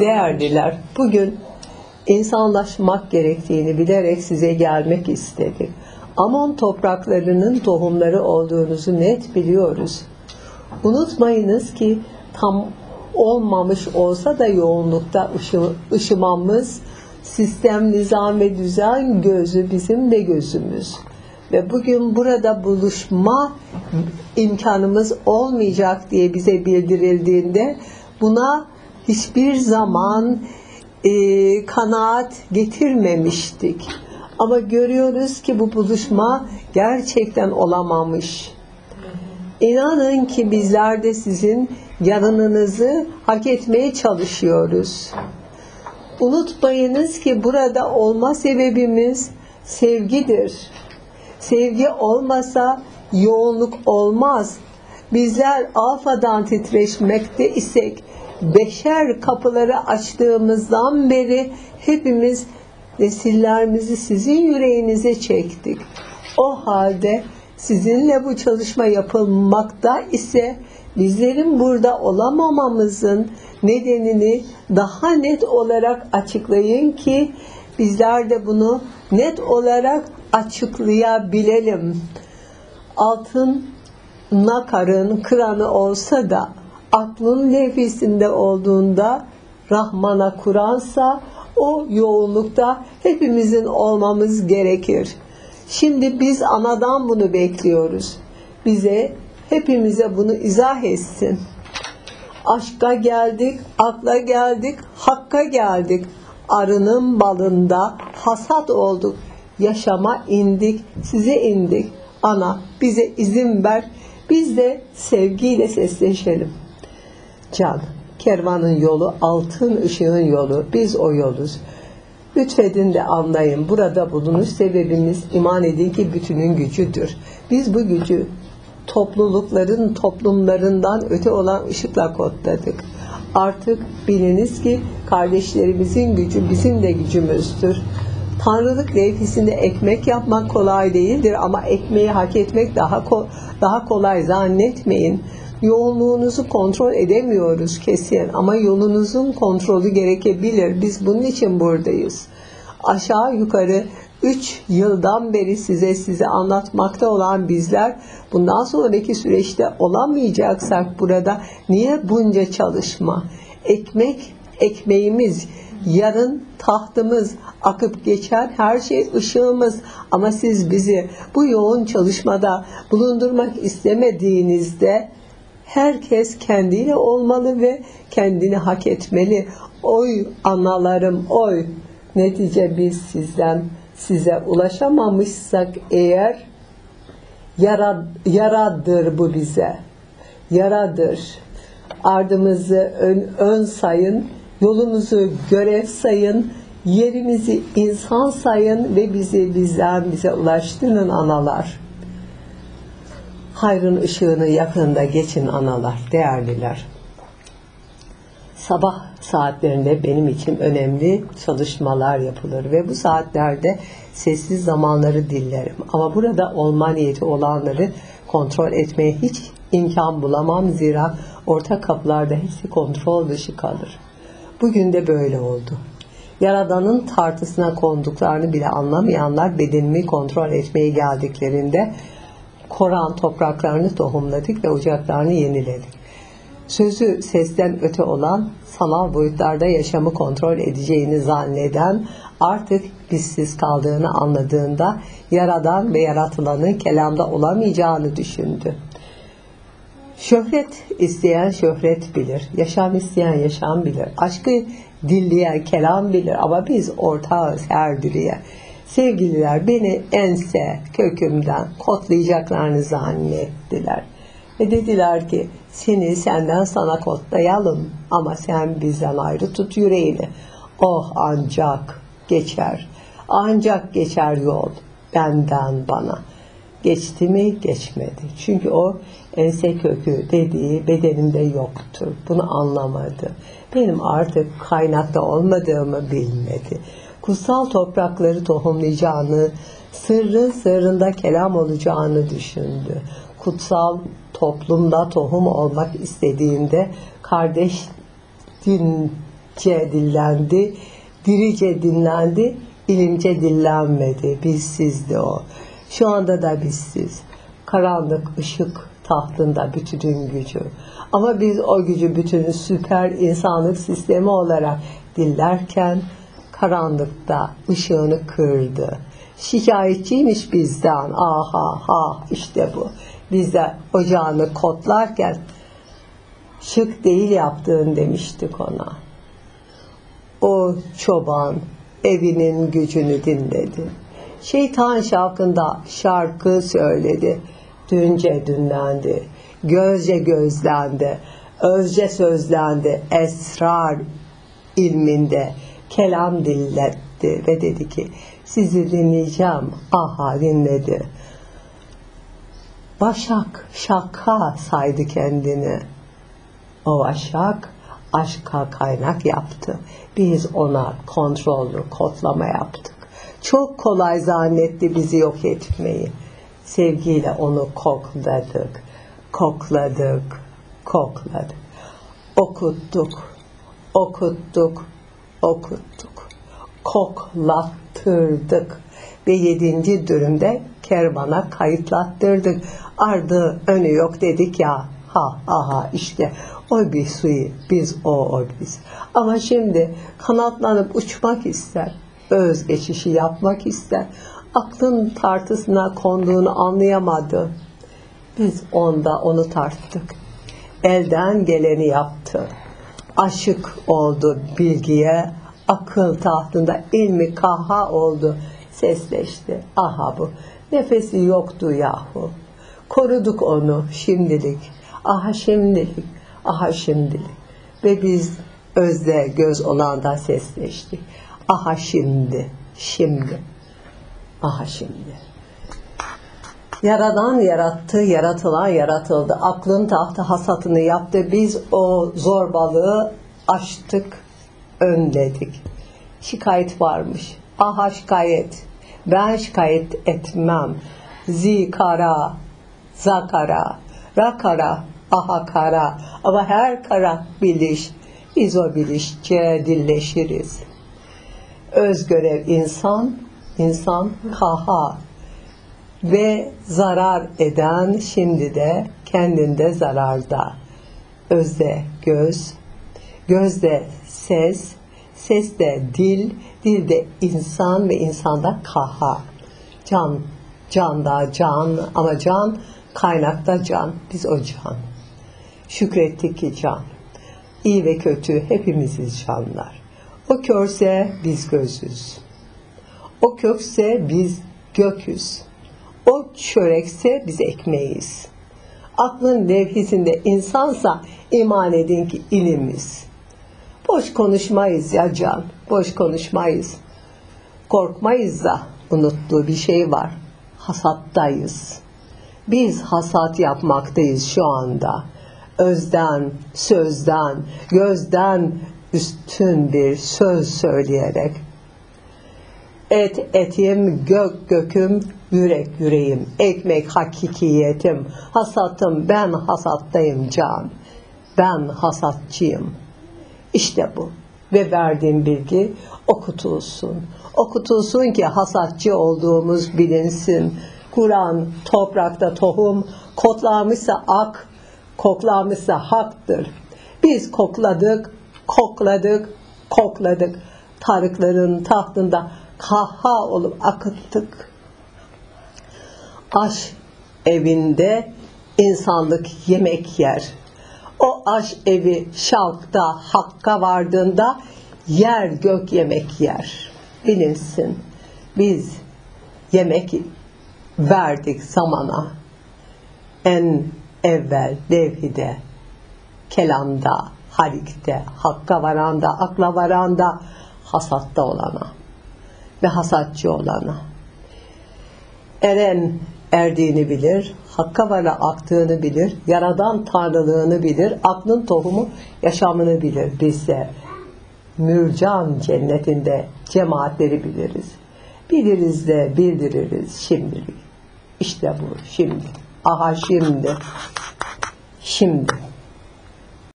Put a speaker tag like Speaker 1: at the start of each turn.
Speaker 1: Değerliler, bugün insanlaşmak gerektiğini bilerek size gelmek istedik. Amon topraklarının tohumları olduğunuzu net biliyoruz. Unutmayınız ki tam olmamış olsa da yoğunlukta ışı, ışımamız, sistem, nizam ve düzen gözü bizim de gözümüz. Ve bugün burada buluşma imkanımız olmayacak diye bize bildirildiğinde buna hiçbir zaman e, kanaat getirmemiştik. Ama görüyoruz ki bu buluşma gerçekten olamamış. İnanın ki bizler de sizin yarınınızı hak etmeye çalışıyoruz. Unutmayınız ki burada olma sebebimiz sevgidir. Sevgi olmasa yoğunluk olmaz. Bizler alfadan titreşmekte isek beşer kapıları açtığımızdan beri hepimiz nesillerimizi sizin yüreğinize çektik. O halde sizinle bu çalışma yapılmakta ise bizlerin burada olamamamızın nedenini daha net olarak açıklayın ki bizler de bunu net olarak açıklayabilelim. Altın nakarın kıranı olsa da aklın nefisinde olduğunda Rahman'a Kur'ansa o yoğunlukta hepimizin olmamız gerekir. Şimdi biz anadan bunu bekliyoruz. Bize, hepimize bunu izah etsin. Aşka geldik, akla geldik, hakka geldik. Arının balında hasat olduk. Yaşama indik, size indik. Ana bize izin ver, biz de sevgiyle sesleşelim. Can, kervanın yolu, altın ışığın yolu, biz o yoluz. Lütfedin de anlayın, burada bulunuş sebebimiz iman edin ki bütünün gücüdür. Biz bu gücü toplulukların toplumlarından öte olan ışıkla kodladık. Artık biliniz ki kardeşlerimizin gücü bizim de gücümüzdür. Tanrılık levhisinde ekmek yapmak kolay değildir ama ekmeği hak etmek daha ko- daha kolay zannetmeyin. Yoğunluğunuzu kontrol edemiyoruz kesin ama yolunuzun kontrolü gerekebilir. Biz bunun için buradayız. Aşağı yukarı 3 yıldan beri size size anlatmakta olan bizler bundan sonraki süreçte olamayacaksak burada niye bunca çalışma? Ekmek ekmeğimiz, yarın tahtımız, akıp geçen her şey ışığımız ama siz bizi bu yoğun çalışmada bulundurmak istemediğinizde herkes kendiyle olmalı ve kendini hak etmeli. Oy analarım oy. Netice biz sizden size ulaşamamışsak eğer yara, yaradır bu bize. Yaradır. Ardımızı ön, ön sayın, yolumuzu görev sayın, yerimizi insan sayın ve bizi bizden bize ulaştırın analar. Hayrın ışığını yakında geçin analar, değerliler. Sabah saatlerinde benim için önemli çalışmalar yapılır ve bu saatlerde sessiz zamanları dillerim. Ama burada olma niyeti olanları kontrol etmeye hiç imkan bulamam zira orta kapılarda hepsi kontrol dışı kalır. Bugün de böyle oldu. Yaradan'ın tartısına konduklarını bile anlamayanlar bedenimi kontrol etmeye geldiklerinde Koran topraklarını tohumladık ve ocaklarını yeniledik. Sözü sesten öte olan, sanal boyutlarda yaşamı kontrol edeceğini zanneden, artık bizsiz kaldığını anladığında yaradan ve yaratılanın kelamda olamayacağını düşündü. Şöhret isteyen şöhret bilir, yaşam isteyen yaşam bilir, aşkı dilleyen kelam bilir ama biz ortağız her diliye. Sevgililer beni ense kökümden kotlayacaklarını zannettiler. Ve dediler ki seni senden sana kodlayalım ama sen bizden ayrı tut yüreğini. Oh ancak geçer, ancak geçer yol benden bana. Geçti mi geçmedi. Çünkü o ense kökü dediği bedenimde yoktur. Bunu anlamadı. Benim artık kaynakta olmadığımı bilmedi. Kutsal toprakları tohumlayacağını, sırrın sırrında kelam olacağını düşündü. Kutsal toplumda tohum olmak istediğinde kardeş din dillendi, dirice dinlendi, ilimce dillenmedi. Bizsizdi o. Şu anda da bizsiz. Karanlık ışık tahtında bütünün gücü. Ama biz o gücü bütün süper insanlık sistemi olarak dillerken karanlıkta ışığını kırdı. Şikayetçiymiş bizden. Aha ha işte bu. Biz de ocağını kotlarken şık değil yaptığın demiştik ona. O çoban evinin gücünü dinledi. Şeytan şarkında şarkı söyledi. Dünce dünlendi, gözce gözlendi, özce sözlendi, esrar ilminde kelam dilletti ve dedi ki sizi dinleyeceğim. Aha dinledi. Başak şaka saydı kendini. O başak aşka kaynak yaptı. Biz ona kontrollü kodlama yaptık. Çok kolay zannetti bizi yok etmeyi. Sevgiyle onu kokladık, kokladık, kokladık. Okuttuk, okuttuk, okuttuk. Koklattırdık. Ve yedinci dürümde kervana kayıtlattırdık. Ardı önü yok dedik ya. Ha aha işte o bir suyu biz o o biz. Ama şimdi kanatlanıp uçmak ister. Öz geçişi yapmak ister. Aklın tartısına konduğunu anlayamadı. Biz onda onu tarttık. Elden geleni yaptı. Aşık oldu bilgiye, akıl tahtında ilmi kaha oldu. Sesleşti. Aha bu. Nefesi yoktu yahu. Koruduk onu şimdilik. Aha şimdilik. Aha şimdilik. Ve biz özde göz olanda sesleştik. Aha şimdi. Şimdi. Aha şimdi. Yaradan yarattı, yaratılan yaratıldı. Aklın tahtı hasatını yaptı. Biz o zorbalığı aştık, önledik. Şikayet varmış. Aha şikayet. Ben şikayet etmem. Zikara, zakara, rakara, aha kara. Ama her kara biliş. Biz o bilişçe dilleşiriz. Öz görev insan, insan kaha ve zarar eden şimdi de kendinde zararda. Özde göz, gözde ses, seste dil, dilde insan ve insanda kaha. Can, canda can ama can kaynakta can. Biz o can. Şükrettik ki can. İyi ve kötü hepimiziz canlar. O körse biz gözüz. O kökse biz göküz. Çörekse biz ekmeğiz. Aklın levhisinde insansa iman edin ki ilimiz. Boş konuşmayız ya can, boş konuşmayız. Korkmayız da unuttuğu bir şey var. Hasattayız. Biz hasat yapmaktayız şu anda. Özden, sözden, gözden üstün bir söz söyleyerek Et etim, gök göküm, yürek yüreğim, ekmek hakikiyetim, hasatım ben hasattayım can, ben hasatçıyım. İşte bu ve verdiğim bilgi okutulsun. Okutulsun ki hasatçı olduğumuz bilinsin. Kur'an toprakta tohum, kotlamışsa ak, koklamışsa haktır. Biz kokladık, kokladık, kokladık. Tarıkların tahtında kaha olup akıttık. Aş evinde insanlık yemek yer. O aş evi şalkta hakka vardığında yer gök yemek yer. Bilinsin. Biz yemek verdik zamana. En evvel levhide, kelamda, halikte, hakka varanda, akla varanda, hasatta olana ve hasatçı olana. Eren erdiğini bilir, hakka vara aktığını bilir, yaradan tanrılığını bilir, aklın tohumu yaşamını bilir. Biz de mürcan cennetinde cemaatleri biliriz. Biliriz de bildiririz şimdilik. İşte bu şimdi. Aha şimdi. Şimdi.